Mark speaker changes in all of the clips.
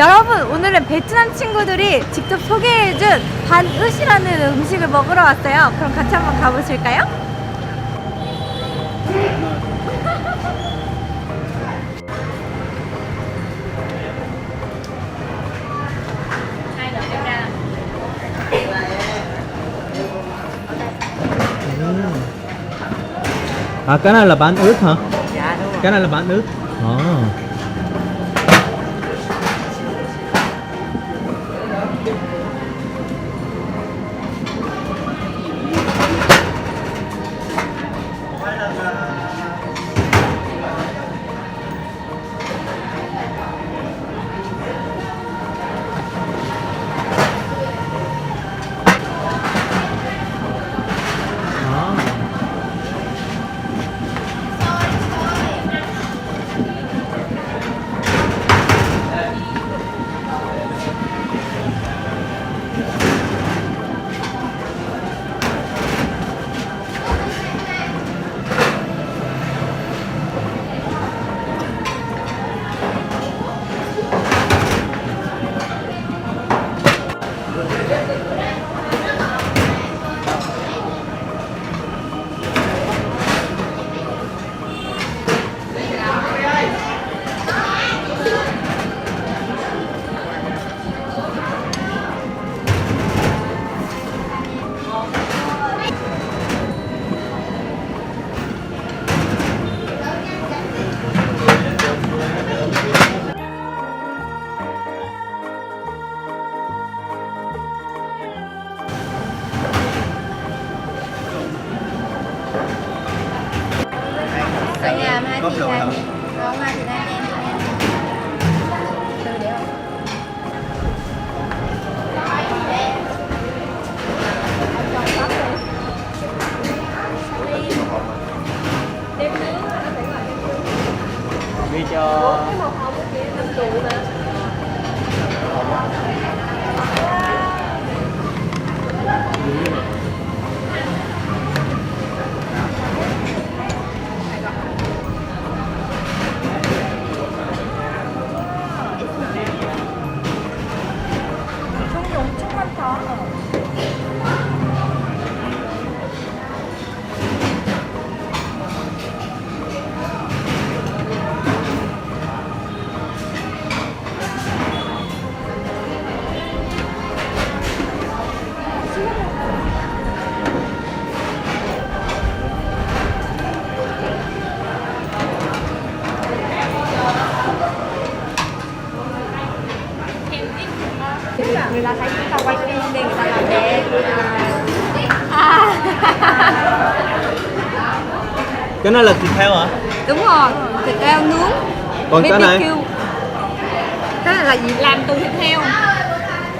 Speaker 1: 여러분 오늘은 베트남 친구들이 직접 소개해준 반으시라는 음식을 먹으러 왔어요. 그럼 같이 한번 가보실까요?
Speaker 2: À cái này là bán ướt hả?
Speaker 3: Dạ đúng rồi.
Speaker 2: Cái này là bán ướt. À.
Speaker 1: làm
Speaker 3: hai thịt
Speaker 1: này không hai thịt này em.
Speaker 3: Đi cho
Speaker 1: cái màu hồng kia năm trụ nữa. người ta thấy chúng ta quay phim đi người ta làm đẹp
Speaker 2: cái này là thịt heo hả?
Speaker 1: Đúng rồi thịt heo nướng.
Speaker 2: Còn cái này?
Speaker 1: Cái này là gì? Làm từ thịt heo.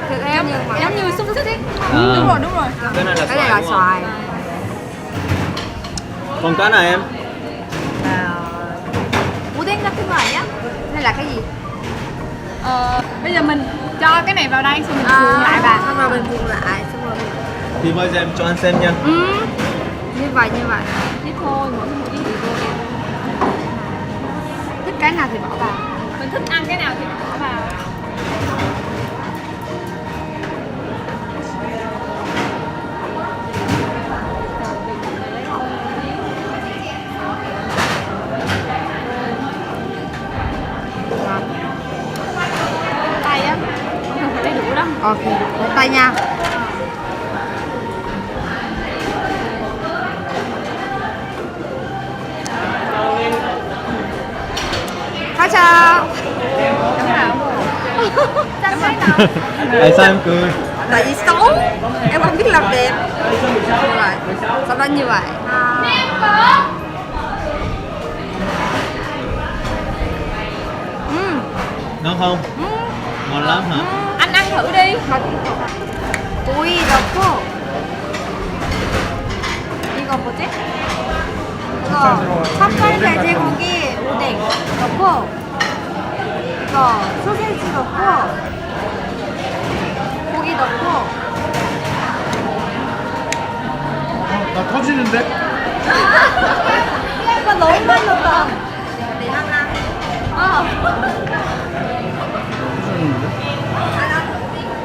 Speaker 1: Thịt heo giống như xúc xích ấy.
Speaker 2: À.
Speaker 1: đúng rồi đúng rồi.
Speaker 2: Cái này là
Speaker 1: cái
Speaker 2: xoài, này là
Speaker 1: xoài.
Speaker 2: còn cái này em?
Speaker 1: À, bú đến cái ngoài nhá. Đây là cái gì?
Speaker 4: Ờ, bây giờ mình cho cái này vào đây xong mình
Speaker 1: à,
Speaker 4: cuộn lại bà
Speaker 1: xong rồi mình cuộn lại xong rồi mình
Speaker 2: Thì bây giờ em cho anh xem nha.
Speaker 1: ừ. như vậy như vậy.
Speaker 4: Ít thôi mỗi một ít
Speaker 1: thích cái nào thì bỏ vào.
Speaker 4: Mình thích ăn cái nào thì bỏ
Speaker 1: 가자.
Speaker 4: Chanh thấy nào
Speaker 2: Tại sao em cười?
Speaker 1: Tại vì xấu Em không biết làm đẹp Rồi Sau đó như vậy Ừm,
Speaker 2: Ngon không?
Speaker 1: ừm,
Speaker 2: Ngon lắm hả?
Speaker 4: anh ăn thử đi
Speaker 1: 오이 넣고 이거 뭐지? 이거 찹쌀 돼지고기 오뎅 넣고 이거 소세지 넣고 고기 넣고
Speaker 3: 나 터지는데?
Speaker 1: 오빠 너무 많이 넣었다 어?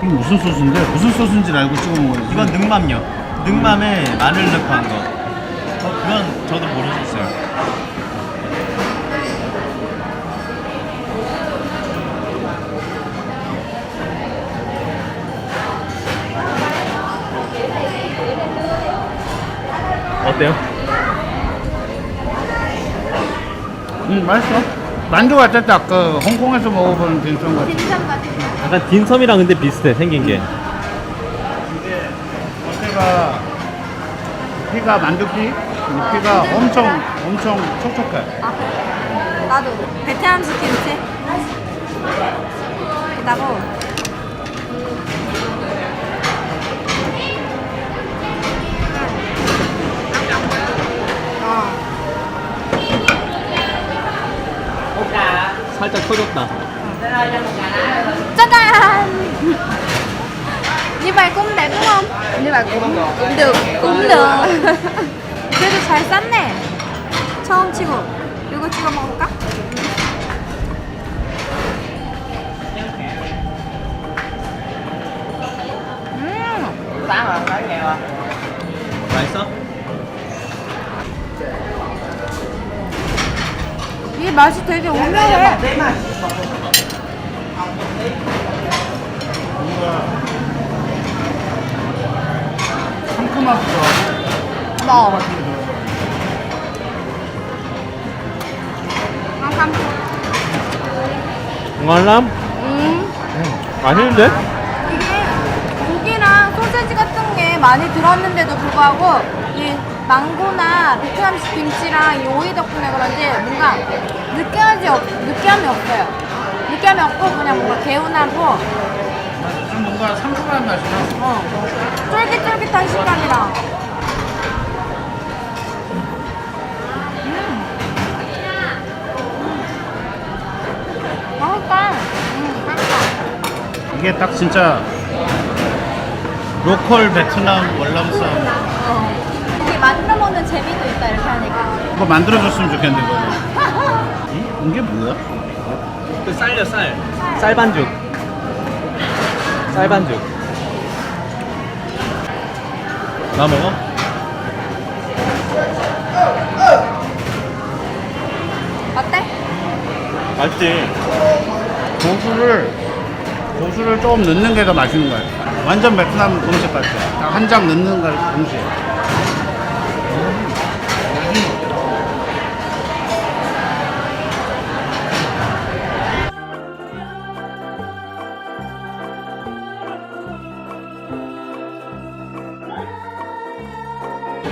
Speaker 3: 이게 무슨 소스인데? 무슨 소스인지 알고 찍어 먹어야지.
Speaker 2: 이건 능맘요. 능맘에 마늘 넣고 한 거. 어, 그건 저도 모르겠어요. 어때요?
Speaker 3: 응, 맛있어. 만두 같았다. 아까 홍콩에서 먹어보는 같아.
Speaker 4: 딘섬 같은
Speaker 2: 약간 딘섬이랑 근데 비슷해 생긴 게.
Speaker 3: 이게 겉에가 피가 만두피? 이 피가 엄청 엄청 촉촉해.
Speaker 4: 아 그래? 나도 베트남식 김치 이다고
Speaker 2: 살짝 터졌다.
Speaker 4: 짜잔 Như vậy cũng đẹp đúng không? Như vậy cũng cũng được cũng được 그래도 잘 쌌네 처음 치고 이거 찍어 먹을까? 음
Speaker 2: 맛있어?
Speaker 4: 이 맛이 되게 오묘해
Speaker 3: 상큼하고 좋아.
Speaker 4: 너 깜깜
Speaker 2: 알람?
Speaker 4: 음
Speaker 2: 맛있는데?
Speaker 4: 이게 고기랑 소세지 같은 게 많이 들었는데도 불구하고 이 망고나 베트남식 김치랑 이 오이 덕분에 그런지 뭔가 느끼하지 없, 느끼함이 없어요. 느끼함이 없고 그냥 뭔가 개운하고
Speaker 3: 좀 뭔가 상큼한 맛이 나.
Speaker 4: 어, 쫄깃쫄깃한 식감이랑 음. 맛있다. 음, 맛있다.
Speaker 3: 이게 딱 진짜 로컬 베트남 월남쌈
Speaker 4: 어. 만들어 먹는 재미도 있다 이렇게 하니까.
Speaker 3: 이거 만들어줬으면 좋겠는데 이거. 이? 이게 뭐야?
Speaker 2: 그 쌀려 쌀. 쌀 반죽. 쌀 반죽. 나 먹어?
Speaker 4: 어때?
Speaker 2: 맛있지.
Speaker 3: 고수를 고수를 조금 넣는 게 더 맛있는 거야. 완전 베트남 음식 같아. 한 장 넣는 거 음식.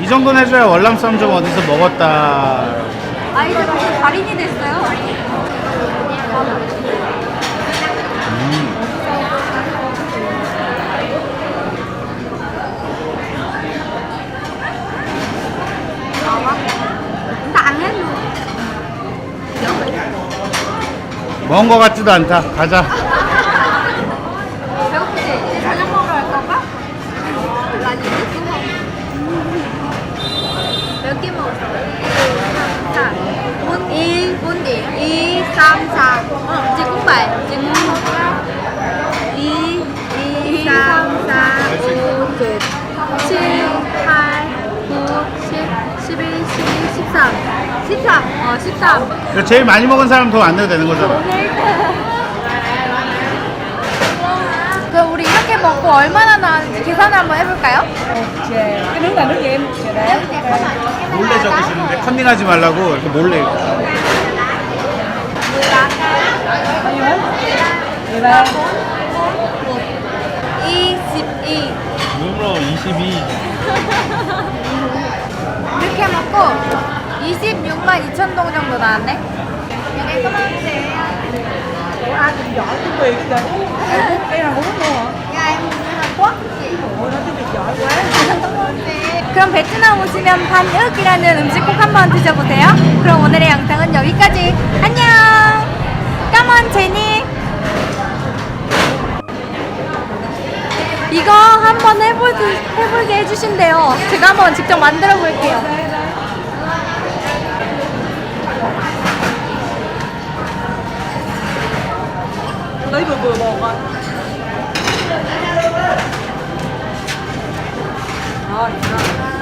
Speaker 3: 이 정도는 해줘야 월남쌈 좀 어디서 먹었다.
Speaker 4: 아이들 벌써 달인이 됐어요. 나는
Speaker 3: 먹은 거 같지도 않다. 가자.
Speaker 4: 배고프지? 이제 저녁 먹으러 갈 건가? 난 이제 또 먹어. 몇개 먹었어? 4, 4, 1, 4 điểm 2, 3, 4 Ờ, chị cũng vậy. Chị cũng không có 2, 2, 3, 4, 5, 6, 7, 8, 9, 10, 11, 12, 13 13, 어 13
Speaker 3: 이거 제일 많이 먹은 사람 돈안 내도 되는 거잖아.
Speaker 4: 그럼 우리 이렇게 먹고 얼마나 나왔는지 계산을 한번 해볼까요?
Speaker 5: cái nước là nước gì em? Chờ để
Speaker 3: 몰래 적으시는데 컨닝하지 말라고 이렇게 몰래.
Speaker 5: Ba
Speaker 4: 22
Speaker 2: 누로 22.
Speaker 4: 이렇게 먹고 26만 2천 동 정도 나왔네.
Speaker 5: Việt là Hàn Quốc. Ủa tiếng Việt giỏi quá
Speaker 4: 그럼 베트남 오시면 반윽이라는 음식 꼭 한번 드셔보세요. 그럼 오늘의 영상은 여기까지. 안녕. 까먼 제니. 이거 한번 해보지, 해보게 해주신대요. 제가 한번 직접 만들어 볼게요.
Speaker 5: Vừa bột rồi Rồi, rồi. Rồi, được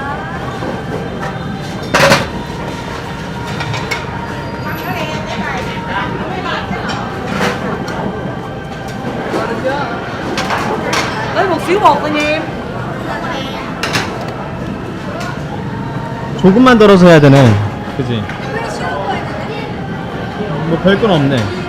Speaker 5: Lấy một xíu bột nha em
Speaker 2: 조금만 덜어서 해야 되네. 그지? 뭐 별 건 없네.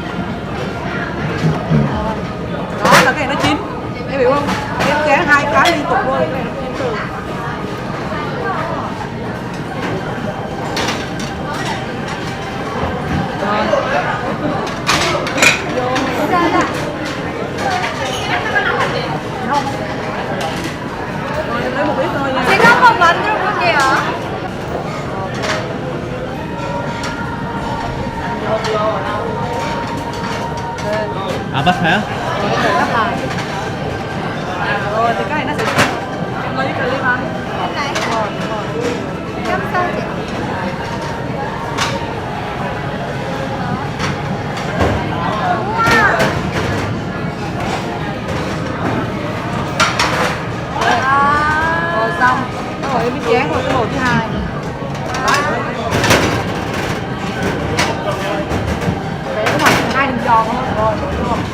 Speaker 5: giòn hơn rồi đúng không?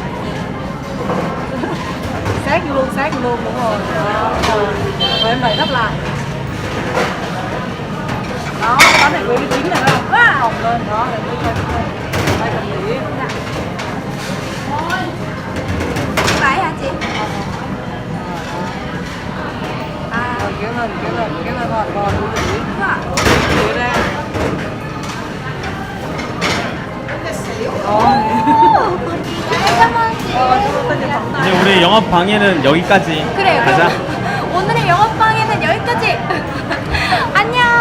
Speaker 5: Sát luôn sát luôn đúng rồi. Đó ờ, rồi em đẩy gấp lại. Đó đó này quý cái tính này không quá hỏng lên đó để quý coi đây còn gì
Speaker 4: vậy hả chị? À,
Speaker 5: rồi kéo lên kéo lên kéo lên rồi rồi quý ra. 이제 아, 네. 아,
Speaker 2: 네, 네. 우리 영업 방해는 여기까지.
Speaker 4: 그래요.
Speaker 2: 가자.
Speaker 4: 오늘의 영업방에는 여기까지. 안녕.